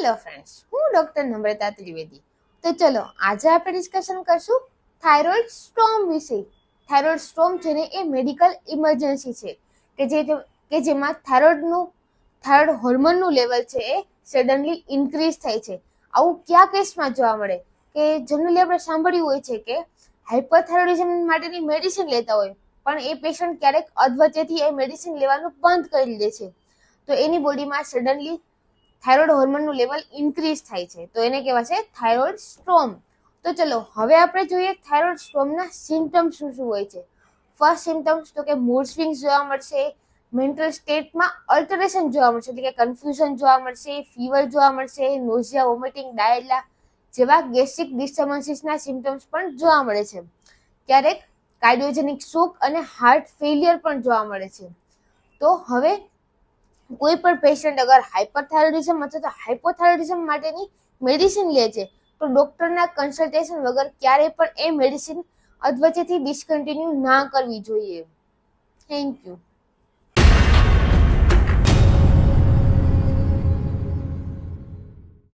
Hello friends હું doctor Namrata Trivedi. તો ચલો, આજે આપણે ડિસ્કશન કરશું થાઇરોઇડ સ્ટ્રોમ વિશે. થાઇરોઇડ સ્ટ્રોમ છે ને એ મેડિકલ ઇમરજન્સી છે કે જે કે જેમાં થાઇરોઇડનું થાઇરોઇડ હોર્મોનનું લેવલ છે એ સડનલી ઇન્ક્રીઝ થાય છે. આવું કયા કેસમાં જોવા મળે? કે જનરલી આપણે સાંભળ્યું હોય છે કે હાઇપરથાઇરોઇડિઝમ માટેની મેડિસિન લેતા હોય, પણ એ પેશન્ટ ક્યારેક અધવચ્ચેથી એ મેડિસિન લેવાનું બંધ કરી દે છે. તો એની બોડીમાં સડનલી થાઇરોઇડ હોર્મોનનું લેવલ ઇન્ક્રીઝ થાય છે. તો એને કહેવાય છે થાઇરોઇડ સ્ટ્રોમ તો ચલો, હવે આપણે જોઈએ થાઇરોઇડ સ્ટ્રોમના સિમ્ટમ્સ શું શું હોય છે. ફર્સ્ટ સિમ્ટમ્સ તો કે મૂડ સ્વિંગ્સ જોવા મળશે મેન્ટલ સ્ટેટમાં અલ્ટરેશન જોવા મળશે, એટલે કે કન્ફ્યુઝન જોવા મળશે ફીવર જોવા મળશે નોઝિયા વોમિટિંગ ડાયરિયા જેવા ગેસ્ટ્રિક ડિસ્ટર્બન્સીસના સિમ્ટમ્સ પણ જોવા મળે છે. ક્યારેક કાર્ડિયોજેનિક શોક અને હાર્ટ ફેલિયર પણ જોવા મળે છે. તો હવે કોઈ પણ પેશન્ટ અગર હાઇપરથાઇરોઇડિઝમ અથવા તો હાઇપોથાઇરોઇડિઝમ માટેની મેડિસિન લે છે, તો ડોક્ટરના કન્સલ્ટેશન વગર ક્યારેય પણ એ મેડિસિન અધવચ્ચેથી ડિસકન્ટિન્યુ ના કરવી જોઈએ. Thank you